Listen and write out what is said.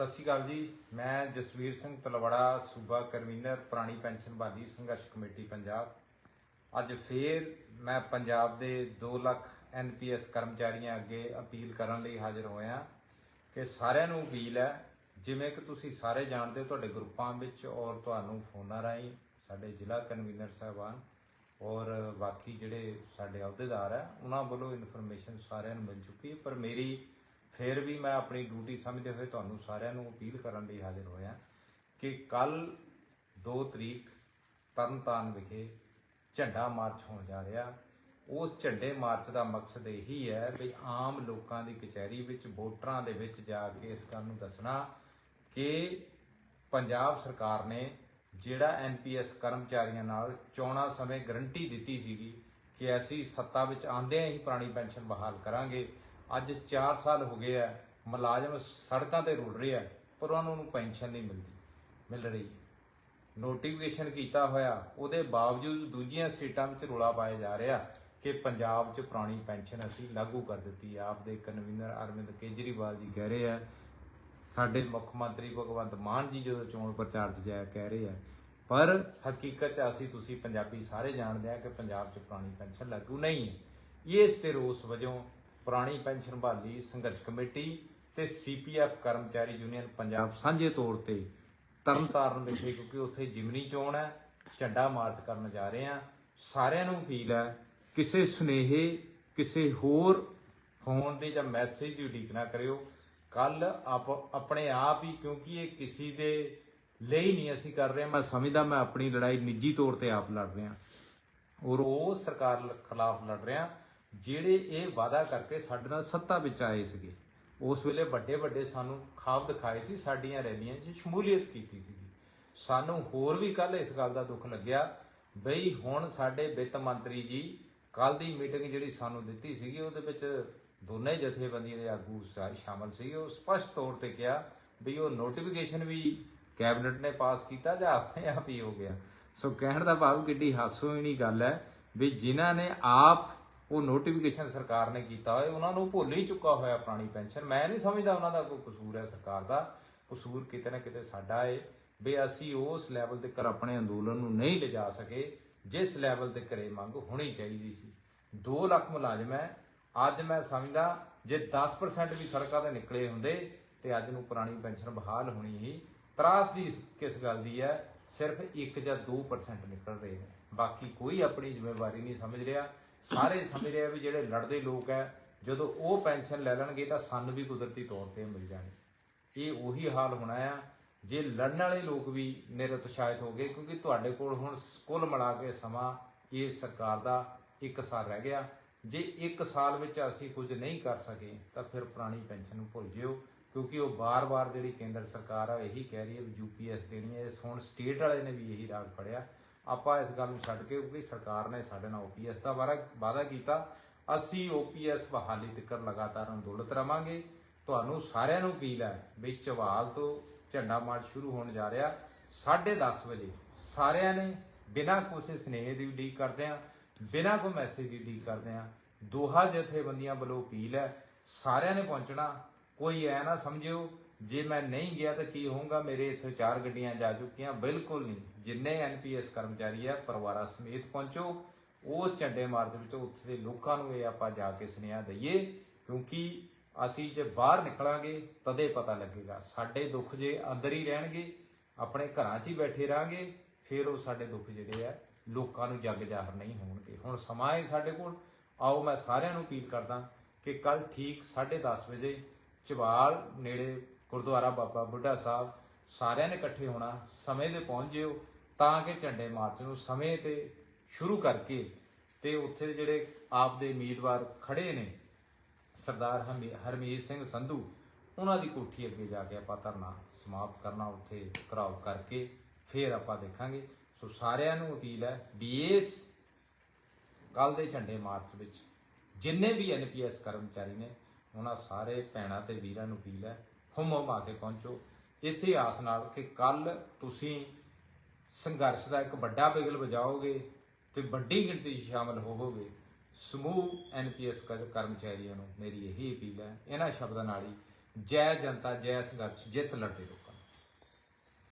ਸਤਿ ਸ਼੍ਰੀ ਅਕਾਲ ਜੀ। ਮੈਂ ਜਸਵੀਰ ਸਿੰਘ ਤਲਵੜਾ, ਸੂਬਾ ਕਨਵੀਨਰ, ਪੁਰਾਣੀ ਪੈਨਸ਼ਨ ਬਾਦੀ ਸੰਘਰਸ਼ ਕਮੇਟੀ, ਪੰਜਾਬ। ਅੱਜ ਫੇਰ ਮੈਂ ਪੰਜਾਬ ਦੇ 2 ਲੱਖ ਐਨਪੀਐਸ ਕਰਮਚਾਰੀਆਂ ਅੱਗੇ ਅਪੀਲ ਕਰਨ ਲਈ ਹਾਜ਼ਰ ਹੋਇਆ ਕਿ ਸਾਰਿਆਂ ਨੂੰ ਅਪੀਲ ਹੈ, ਜਿਵੇਂ ਕਿ ਤੁਸੀਂ ਸਾਰੇ ਜਾਣਦੇ ਹੋ, ਤੁਹਾਡੇ ਗਰੁੱਪਾਂ ਵਿੱਚ ਔਰ ਤੁਹਾਨੂੰ ਫੋਨਾਂ ਰਾਹੀਂ ਸਾਡੇ ਜ਼ਿਲ੍ਹਾ ਕਨਵੀਨਰ ਸਾਹਿਬਾਨ ਔਰ ਬਾਕੀ ਜਿਹੜੇ ਸਾਡੇ ਅਹੁਦੇਦਾਰ ਹੈ, ਉਹਨਾਂ ਵੱਲੋਂ ਇਨਫੋਰਮੇਸ਼ਨ ਸਾਰਿਆਂ ਨੂੰ ਮਿਲ ਚੁੱਕੀ ਹੈ। ਪਰ ਮੇਰੀ ਫਿਰ ਵੀ ਮੈਂ ਆਪਣੀ ਡਿਊਟੀ ਸਮਝਦੇ ਹੋਏ ਤੁਹਾਨੂੰ ਸਾਰਿਆਂ ਨੂੰ ਅਪੀਲ ਕਰਨ ਲਈ ਹਾਜ਼ਰ ਹੋਇਆ ਕਿ ਕੱਲ 2 ਤਰੀਕ ਤਰਨਤਾਰਨ ਵਿਖੇ ਝੰਡਾ ਮਾਰਚ ਹੋਣ ਜਾ ਰਿਹਾ। ਉਸ ਝੰਡੇ ਮਾਰਚ ਦਾ ਮਕਸਦ ਇਹੀ ਹੈ ਵੀ ਆਮ ਲੋਕਾਂ ਦੀ ਕਚਹਿਰੀ ਵਿੱਚ, ਵੋਟਰਾਂ ਦੇ ਵਿੱਚ ਜਾ ਕੇ ਇਸ ਗੱਲ ਨੂੰ ਦੱਸਣਾ ਕਿ ਪੰਜਾਬ ਸਰਕਾਰ ਨੇ ਜਿਹੜਾ ਐਨਪੀਐਸ ਕਰਮਚਾਰੀਆਂ ਨਾਲ ਚੋਣਾਂ ਸਮੇਂ ਗਰੰਟੀ ਦਿੱਤੀ ਸੀਗੀ ਕਿ ਅਸੀਂ ਸੱਤਾ ਵਿੱਚ ਆਂਦਿਆਂ ਹੀ ਪੁਰਾਣੀ ਪੈਨਸ਼ਨ ਬਹਾਲ ਕਰਾਂਗੇ ਅੱਜ 4 ਸਾਲ ਹੋ ਗਏ ਆ, ਮੁਲਾਜ਼ਮ ਸੜਕਾਂ ਤੇ ਰੁਲ ਰਹੇ ਆ, ਪਰ ਉਹਨਾਂ ਨੂੰ ਪੈਨਸ਼ਨ ਨਹੀਂ ਮਿਲਦੀ, ਮਿਲ ਰਹੀ। ਨੋਟੀਫਿਕੇਸ਼ਨ ਕੀਤਾ ਹੋਇਆ, ਉਹਦੇ ਬਾਵਜੂਦ ਦੂਜੀਆਂ ਸਟੇਟਾਂ ਵਿੱਚ ਰੋਲਾ ਪਾਇਆ ਜਾ ਰਿਹਾ ਕਿ ਪੰਜਾਬ 'ਚ ਪੁਰਾਣੀ ਪੈਨਸ਼ਨ ਅਸੀਂ ਲਾਗੂ ਕਰ ਦਿੱਤੀ ਹੈ ਆਪ ਕਨਵੀਨਰ ਅਰਵਿੰਦ ਕੇਜਰੀਵਾਲ ਜੀ ਕਹਿ ਰਹੇ ਆ, ਸਾਡੇ ਮੁੱਖ ਮੰਤਰੀ ਭਗਵੰਤ ਮਾਨ ਜੀ ਜਦੋਂ ਚੋਣ ਪ੍ਰਚਾਰ 'ਚ ਜਾਇਆ ਕਹਿ ਰਹੇ ਆ, ਪਰ ਹਕੀਕਤ 'ਚ ਅਸੀਂ ਤੁਸੀਂ ਪੰਜਾਬੀ ਸਾਰੇ ਜਾਣਦੇ ਆ ਕਿ ਪੰਜਾਬ 'ਚ ਪੁਰਾਣੀ ਪੈਨਸ਼ਨ ਲਾਗੂ ਨਹੀਂ ਹੈ। ਇਸ ਤੇ ਰੋਸ ਵਜੋਂ ਪੁਰਾਣੀ ਪੈਨਸ਼ਨ ਬਹਾਲੀ ਸੰਘਰਸ਼ ਕਮੇਟੀ ਤੇ ਸੀਪੀਐਫ ਕਰਮਚਾਰੀ ਯੂਨੀਅਨ ਪੰਜਾਬ ਸਾਂਝੇ ਤੌਰ ਤੇ ਤਰਨਤਾਰਨ ਵਿਖੇ, ਕਿਉਂਕਿ ਉੱਥੇ ਜਿਮਨੀ ਚੋਣ ਹੈ, ਝੰਡਾ ਮਾਰਚ ਕਰਨ ਜਾ ਰਹੇ ਆ ਸਾਰਿਆਂ ਨੂੰ ਅਪੀਲ ਹੈ, ਕਿਸੇ ਸੁਨੇਹੇ, ਕਿਸੇ ਹੋਰ ਫੋਨ ਦੇ ਜਾਂ ਮੈਸੇਜ ਦੀ ਉਡੀਕ ਨਾ ਕਰਿਓ। ਕੱਲ ਆਪ, ਆਪਣੇ ਆਪ ਹੀ, ਕਿਉਂਕਿ ਇਹ ਕਿਸੇ ਦੇ ਲਈ ਨਹੀਂ ਅਸੀਂ ਕਰ ਰਹੇ, ਮੈਂ ਸਮਝਦਾ ਮੈਂ ਆਪਣੀ ਲੜਾਈ ਨਿੱਜੀ ਤੌਰ ਤੇ ਆਪ ਲੜ ਰਿਹਾ। ਔਰ ਉਹ ਸਰਕਾਰ ਖਿਲਾਫ ਲੜ ਰਿਹਾ। ਜਿਹੜੇ ਇਹ ਵਾਅਦਾ ਕਰਕੇ ਸਾਡੇ ਨਾਲ ਸੱਤਾ ਵਿੱਚ ਆਏ ਸੀਗੇ, ਉਸ ਵੇਲੇ ਵੱਡੇ ਵੱਡੇ ਸਾਨੂੰ ਖਾਬ ਦਿਖਾਏ ਸੀ, ਸਾਡੀਆਂ ਰੈਲੀਆਂ 'ਚ ਸ਼ਮੂਲੀਅਤ ਕੀਤੀ ਸੀਗੀ। ਸਾਨੂੰ ਹੋਰ ਵੀ ਕੱਲ ਇਸ ਗੱਲ ਦਾ ਦੁੱਖ ਲੱਗਿਆ, ਬਈ ਹੁਣ ਸਾਡੇ ਵਿੱਤ ਮੰਤਰੀ ਜੀ ਕੱਲ ਦੀ ਮੀਟਿੰਗ ਜਿਹੜੀ ਸਾਨੂੰ ਦਿੱਤੀ ਸੀਗੀ, ਉਹਦੇ ਵਿੱਚ ਦੋਨੇ ਜਥੇਬੰਦੀਆਂ ਦੇ ਆਗੂ ਸ਼ਾ- ਸ਼ਾਮਲ ਸੀਗੇ। ਉਹ ਸਪਸ਼ਟ ਤੌਰ ਤੇ ਕਿਹਾ ਵੀ ਉਹ ਨੋਟੀਫਿਕੇਸ਼ਨ ਵੀ ਕੈਬਨਿਟ ਨੇ ਪਾਸ ਕੀਤਾ ਜਾਂ ਆਪਣੇ ਆਪ ਹੀ ਹੋ ਗਿਆ। ਸੋ ਕਹਿਣ ਦਾ ਭਾਵ ਕਿੱਡੀ ਹਾਸੋਹੀਣੀ ਗੱਲ ਹੈ ਵੀ ਜਿਨ੍ਹਾਂ ਨੇ ਆਪ ਉਹ ਨੋਟੀਫਿਕੇਸ਼ਨ ਸਰਕਾਰ ਨੇ ਕੀਤਾ ਹੋਇਆ ਉਹਨਾਂ ਨੂੰ ਭੁੱਲ ਹੀ ਚੁੱਕਾ ਹੋਇਆ ਪੁਰਾਣੀ ਪੈਨਸ਼ਨ। ਮੈਂ ਨਹੀਂ ਸਮਝਦਾ ਉਹਨਾਂ ਦਾ ਕੋਈ ਕਸੂਰ ਹੈ ਸਰਕਾਰ ਦਾ। ਕਸੂਰ ਕਿਤੇ ਨਾ ਕਿਤੇ ਸਾਡਾ ਏ, ਵੀ ਅਸੀਂ ਉਸ ਲੈਵਲ ਤੇ ਕਰ ਆਪਣੇ ਅੰਦੋਲਨ ਨੂੰ ਨਹੀਂ ਲਿਜਾ ਸਕੇ, ਜਿਸ ਲੈਵਲ ਤੇ ਕਰੇ ਮੰਗ ਹੋਣੀ ਚਾਹੀਦੀ ਸੀ। 2 ਲੱਖ ਮੁਲਾਜ਼ਮ ਹੈ। ਅੱਜ ਮੈਂ ਸਮਝਦਾ, ਜੇ 10% ਵੀ ਸੜਕਾਂ ਤੇ ਨਿਕਲੇ ਹੁੰਦੇ, ਤੇ ਅੱਜ ਨੂੰ ਪੁਰਾਣੀ ਪੈਨਸ਼ਨ ਬਹਾਲ ਹੋਣੀ ਹੀ। ਤਰਾਸ ਦੀ ਕਿਸ ਗੱਲ ਦੀ ਹੈ? ਸਿਰਫ 1 ਜਾਂ 2% ਨਿਕਲ ਰਹੇ ਨੇ। ਬਾਕੀ ਕੋਈ ਆਪਣੀ ਜ਼ਿੰਮੇਵਾਰੀ ਨਹੀਂ ਸਮਝ ਰਿਹਾ। ਸਾਰੇ ਸਮਝ ਰਹੇ ਆ ਵੀ ਜਿਹੜੇ ਲੜਦੇ ਲੋਕ ਹੈ ਜਦੋਂ ਉਹ ਪੈਨਸ਼ਨ ਲੈ ਲੈਣਗੇ ਤਾਂ ਸਾਨੂੰ ਵੀ ਕੁਦਰਤੀ ਤੌਰ ਤੇ ਮਿਲ ਜਾਣੀ। ਇਹ ਉਹੀ ਹਾਲ ਹੋਣਾ ਆ। ਜੇ ਲੜਨ ਵਾਲੇ ਲੋਕ ਵੀ ਨਿਰਉਤਸ਼ਾਹਿਤ ਹੋ ਗਏ, ਕਿਉਂਕਿ ਤੁਹਾਡੇ ਕੋਲ ਹੁਣ ਕੁੱਲ ਮਿਲਾ ਕੇ ਸਮਾਂ ਇਹ ਸਰਕਾਰ ਦਾ 1 ਸਾਲ ਰਹਿ ਗਿਆ। ਜੇ 1 ਸਾਲ ਵਿੱਚ ਅਸੀਂ ਕੁਝ ਨਹੀਂ ਕਰ ਸਕੇ, ਤਾਂ ਫਿਰ ਪੁਰਾਣੀ ਪੈਨਸ਼ਨ ਨੂੰ ਭੁੱਲ ਜਿਓ, ਕਿਉਂਕਿ ਉਹ ਬਾਰ-ਬਾਰ ਜਿਹੜੀ ਕੇਂਦਰ ਸਰਕਾਰ ਆ ਇਹੀ ਕਹਿ ਰਹੀ ਹੈ ਵੀ ਯੂਪੀਐਸ ਦੇਣੀ ਹੈ। ਹੁਣ ਸਟੇਟ ਵਾਲੇ ਨੇ ਵੀ ਇਹੀ ਰਾਗ ਫੜਿਆ। ਆਪਾਂ ਇਸ ਗੱਲ ਨੂੰ ਛੱਡ ਕੇ ਕਿਉਂਕਿ ਸਰਕਾਰ ਨੇ ਸਾਡੇ ਨਾਲ ਓਪੀਐਸ ਦਾ ਵਾਰਾ- ਵਾਅਦਾ ਕੀਤਾ। ਅਸੀਂ ਓਪੀਐਸ ਬਹਾਲੀ ਤੱਕ ਲਗਾਤਾਰ ਅੰਦੋਲਨ ਰਵਾਂਗੇ। ਤੁਹਾਨੂੰ ਸਾਰਿਆਂ ਨੂੰ ਅਪੀਲ ਹੈ ਵੀ ਚਵਾਲ ਤੋਂ ਝੰਡਾ ਮਾਰਚ ਸ਼ੁਰੂ ਹੋਣ ਜਾ ਰਿਹਾ। 10:30 ਵਜੇ ਸਾਰਿਆਂ ਨੇ ਬਿਨਾਂ ਕਿਸੇ ਸਨੇਹ ਦੀ ਉਡੀਕ ਕਰਦੇ ਆ ਬਿਨਾਂ ਕੋਈ ਮੈਸੇਜ ਦੀ ਉਡੀਕ ਕਰਦੇ ਆ ਦੋਹਾ ਜਥੇਬੰਦੀਆਂ ਵੱਲੋਂ ਅਪੀਲ ਹੈ, ਸਾਰਿਆਂ ਨੇ ਪਹੁੰਚਣਾ। ਕੋਈ ਐ ਨਾ ਸਮਝਿਓ ਜੇ ਮੈਂ ਨਹੀਂ ਗਿਆ ਤਾਂ ਕੀ ਹੋਊਗਾ? ਮੇਰੇ ਇੱਥੇ ਚਾਰ ਗੱਡੀਆਂ ਜਾ ਚੁੱਕੀਆਂ। ਬਿਲਕੁਲ ਨਹੀਂ। ਜਿੰਨੇ ਐਨਪੀਐਸ ਕਰਮਚਾਰੀ ਆ, ਪਰਿਵਾਰਾਂ ਸਮੇਤ ਪਹੁੰਚੋ। ਉਸ ਝੰਡੇ ਮਾਰਚ ਵਿੱਚ ਉੱਥੇ ਦੇ ਲੋਕਾਂ ਨੂੰ ਇਹ ਆਪਾਂ ਜਾ ਕੇ ਸੁਨੇਹਾ ਦਈਏ, ਕਿਉਂਕਿ ਅਸੀਂ ਜੇ ਬਾਹਰ ਨਿਕਲਾਂਗੇ, ਤਦੇ ਪਤਾ ਲੱਗੇਗਾ। ਸਾਡੇ ਦੁੱਖ ਜੇ ਅੰਦਰ ਹੀ ਰਹਿਣਗੇ, ਆਪਣੇ ਘਰਾਂ 'ਚ ਹੀ ਬੈਠੇ ਰਾਂਗੇ ਫਿਰ ਉਹ ਸਾਡੇ ਦੁੱਖ ਜਿਹੜੇ ਆ, ਲੋਕਾਂ ਨੂੰ ਜੱਗ ਜ਼ਾਹਰ ਨਹੀਂ ਹੋਣਗੇ। ਹੁਣ ਸਮਾਂ ਹੈ ਸਾਡੇ ਕੋਲ। ਆਓ ਮੈਂ ਸਾਰਿਆਂ ਨੂੰ ਅਪੀਲ ਕਰਦਾ ਕਿ ਕੱਲ ਠੀਕ 10:30 ਵਜੇ ਚਵਾਲ ਨੇੜੇ ਗੁਰਦੁਆਰਾ ਬਾਬਾ ਬੁੱਢਾ ਸਾਹਿਬ, ਸਾਰਿਆਂ ਨੇ ਇਕੱਠੇ ਹੋਣਾ, ਸਮੇਂ ਦੇ ਪਹੁੰਚ ਜਿਓ, ਤਾਂ ਕਿ ਝੰਡੇ ਮਾਰਚ ਨੂੰ ਸਮੇਂ ਤੇ ਸ਼ੁਰੂ ਕਰਕੇ ਤੇ ਉੱਥੇ ਦੇ ਜਿਹੜੇ ਆਪ ਦੇ ਉਮੀਦਵਾਰ ਖੜੇ ਨੇ, ਸਰਦਾਰ ਹਰਮੀ- ਹਰਮੀਤ ਸਿੰਘ ਸੰਧੂ, ਉਹਨਾਂ ਦੀ ਕੋਠੀ ਅੱਗੇ ਜਾ ਕੇ ਆਪਾਂ ਧਰਨਾ ਸਮਾਪਤ ਕਰਨਾ, ਉੱਥੇ ਘਰਾਓ ਕਰਕੇ ਫਿਰ ਆਪਾਂ ਦੇਖਾਂਗੇ। ਸੋ ਸਾਰਿਆਂ ਨੂੰ ਅਪੀਲ ਹੈ ਵੀ ਇਸ ਕੱਲ ਦੇ ਝੰਡੇ ਮਾਰਚ ਵਿੱਚ ਜਿੰਨੇ ਵੀ ਐਨਪੀਐਸ ਕਰਮਚਾਰੀ ਨੇ, ਉਹਨਾਂ ਸਾਰੇ ਭੈਣਾਂ ਤੇ ਵੀਰਾਂ ਨੂੰ ਅਪੀਲ ਹੈ ਹੁਮ ਹੁਮ ਆ ਕੇ ਪਹੁੰਚੋ। ਇਸੇ ਆਸ ਨਾਲ ਕਿ ਕੱਲ ਤੁਸੀਂ ਸੰਘਰਸ਼ ਦਾ ਇੱਕ ਵੱਡਾ ਬਿਗਲ ਵਜਾਓਗੇ ਤੇ ਵੱਡੀ ਗਿਣਤੀ 'ਚ ਸ਼ਾਮਲ ਹੋਵੋਗੇ। ਸਮੂਹ ਐਨਪੀਐਸ ਕਰਮਚਾਰੀਆਂ ਨੂੰ ਮੇਰੀ ਇਹੀ ਅਪੀਲ ਹੈ। ਇਹਨਾਂ ਸ਼ਬਦਾਂ ਨਾਲ ਹੀ ਜੈ ਜਨਤਾ, ਜੈ ਸੰਘਰਸ਼ ਜਿੱਤ ਲੜਦੇ ਲੋਕਾਂ